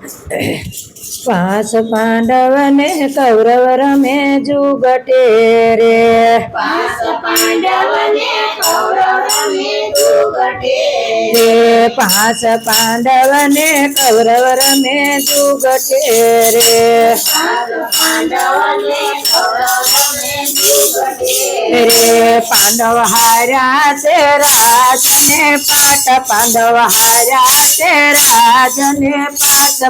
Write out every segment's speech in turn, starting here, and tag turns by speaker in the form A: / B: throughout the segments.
A: पाँच पांडव ने कौरव में जुगटे रे पाँच
B: पांडव ने कौरव रमे जुगटे रे पाँच
A: पांडव ने कौरव में रे
B: पांडव ने रे पांडव हारा से जने पाठ
A: पांडव हारा तेरा जने पाट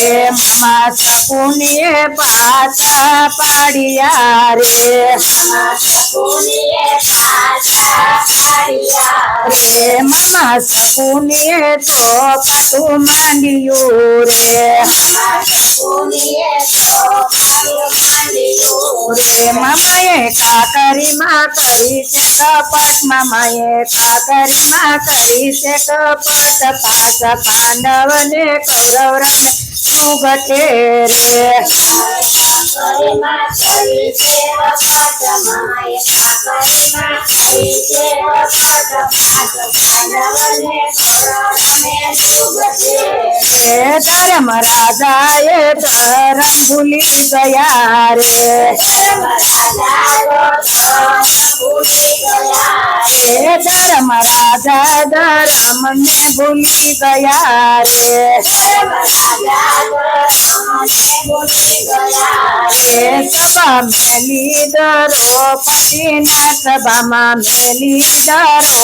B: રે મામા પાછા પાડિયા રે. રે. મામા સકુનીએ તો પાટું માંડ્યું રે.
A: માંડ્યું
B: રે મામાએ કાકરીમાં કરી છે કપટ મામાએ કાકરીમાં કરી છે કપટ પાછ પાંડવને કૌરવ રમે સુગટે રે
A: કાકરીમાં કરી છે વખત મામાએ કાકરીમાં કરી છે વખત
B: राजा ये गया रे। धर्म राजा, धर्म में भूली गया रे। सभा मेली लीडरो पति न सभा में लीडरो।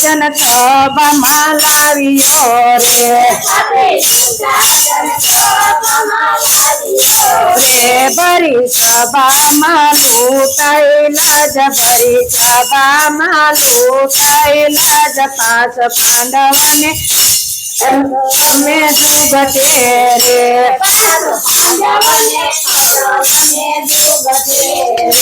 B: સભામાં લાવ્યો રે રે સભા પાપી દુર્શાસન સભામાં લાવ્યો રે રે ભરી સભામાં લૂંટાયેલા જ ભરી સભામાં લૂંટાયેલા જ પાંચ પાંડવને તમે જુગટે Re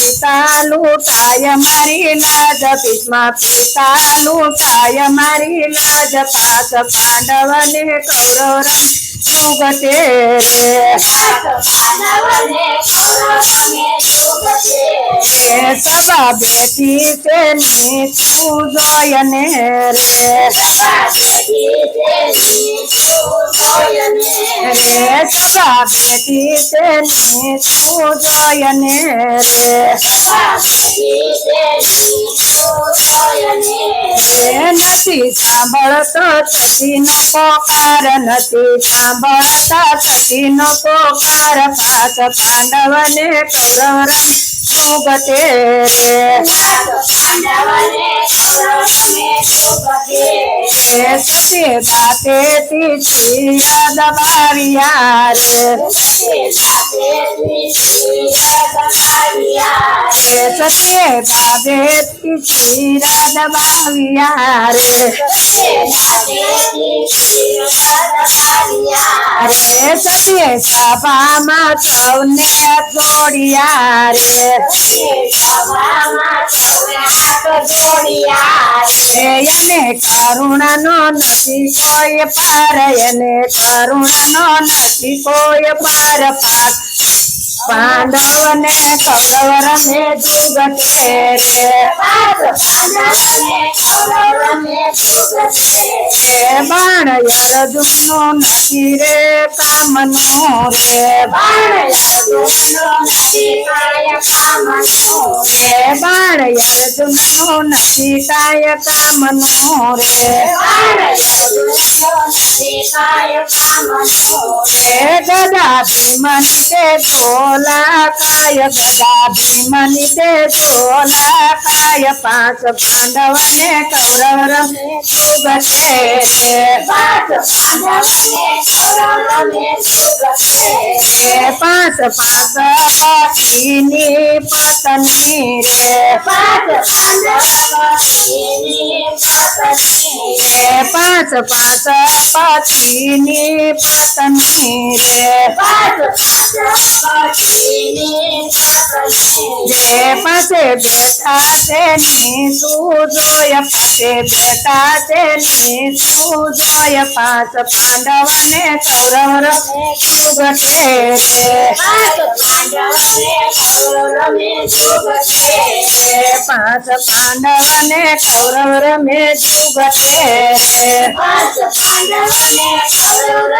B: પિતા લૂંટાય મારી લાજ ભીષ્મા પિતા લૂંટાય મારી લાજ પાસ પાંડવને કૌરવ સુગટે રે. સભા બેઠી છે નીચું જોયને રે. રે સભા બેઠી છે નીચું જોયને રે. નથી સાંભળતો સતીનો પોકાર નથી સાંભળતા સતીનો પોકાર પાસ પાંડવને કૌરવ રમ સતી દબાવ્યા રે. રે સતી બાતેથી ચીર દબાવ્યા રે. રે. સતી સભામાં સૌને જોડિયા રે.
A: ની સભામાં
B: કરુણાનો નથી કોઈ પાર એને કરુણાનો નથી કોઈ પાર પાર.
A: पांडव
B: ने कौरव रे। दुर्ग तेरे बाण यार
A: दुनो नदी रे कामनो रे। बाण
B: यार दुनो नदी काय कामनो रे। बाण
A: यार दुनो नदी काय कामनो रे
B: એ ગદા ભીમની દે ઝોલા કાય ગદા ભીમની દે ઝોલા કાય પાંચ પાંડવને કૌરવ રમે જુગતે રે
A: પાંચ પાંડવોને કૌરવ.
B: એ પાંચ પાંચ પતિની પત્ની રે
A: પાંચ
B: પાંચ પતિની પત્ની રે
A: પાંચ પાંચ પતિની पतमेर
B: पसे बेटा देनी तू जो पसे बेटा देनी तू जो पास पांडव ने कौरव सुगटे पाँच पांडव
A: ने कौरव में जुगटे पाँच
B: पांडव ने कौरव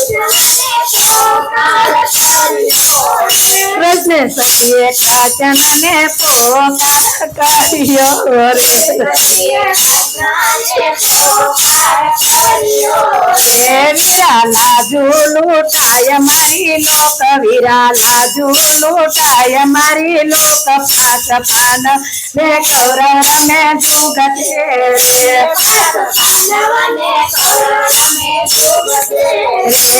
B: કૌરવ રમે જુગતે. એ પાંચ સતીએ કૃષ્ણને પોકાર કર્યો રે કૃષ્ણ સતીએ કાચનને પોકાર કર્યો રે હે વીરા લાજુ લૂટાય મારી લોક વીરા લાજુ લૂટાય મારી લોક પાંચ પાન ને કૌરવ રમે જુગતે રે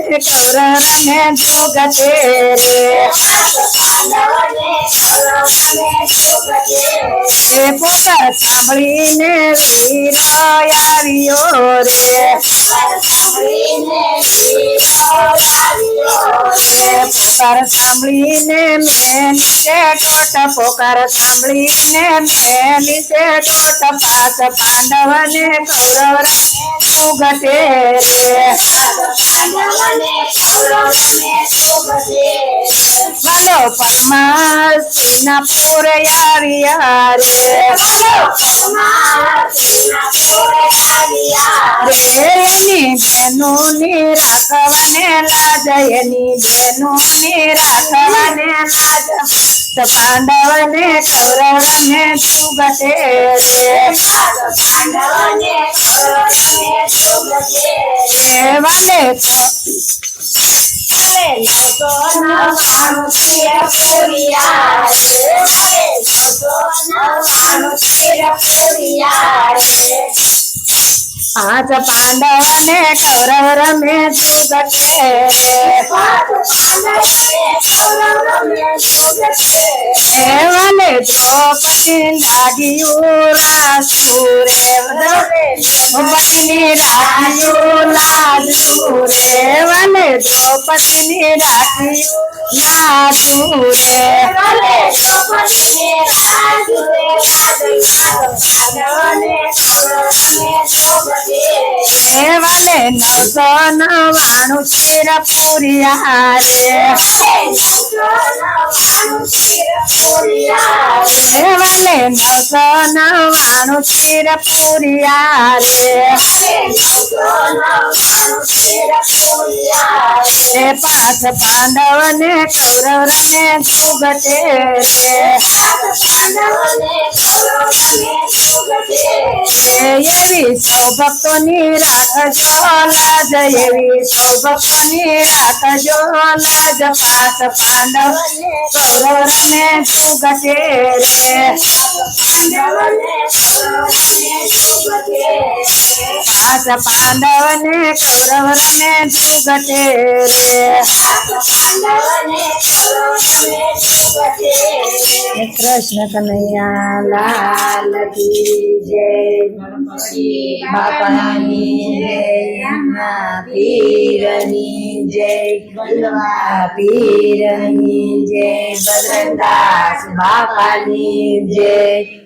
B: પાંડવ ને કૌરવ રમે જુગતે રે પોકાર સાંભળીને વીર આવ્યો રે. પોકાર સાંભળીને મેં નીચે ટોટ પોકાર સાંભળીને મેં નીચે ટોટ પાંચ પાંડવને કૌરવ રમે જુગતે રે વાલો પરમાસીના પૂર આવ્યા રે રે. બેનો બેનુની રાખવાને લાજ એની બેનુની રાખવાને લાજ. તો પાંડવને કૌરવ રમે જુગતે રે. বলেন ঘটনা মানুষেরা করিয়া ঘটনা মানুষেরা করিয়া आज पांडव ने कौरव में वाले द्रौपदी रागियोरासूरे रागियोरासूरे वाले द्रौपदी रागियो नासूरे वाले द्रौपदी એ વાલે નવસો નવાણું ચીર પૂરિયા રે. એ વાલે નવસો નવાણું શિર પુરિયા રે.
A: શિર
B: પાંચ પાંડવ ને કૌરવ રે.
A: સુગતે
B: એ એવી સૌ ભક્તોની રાખજો લાજ એવી સૌ ભક્તોની રાખજો લાજ. પાસ પાંડવ કૌરવ રમે જુગતે રે.
A: પાંડવોને કૌરવોને
B: પાંડવ ને કૌરવ રમે જુગતે રે.
A: સુગતે
B: કૃષ્ણ કનૈયા લાલ કી જય બાપાની પીરની જય બલવા પીરની જય બદ્રદાસ બાપાની જય.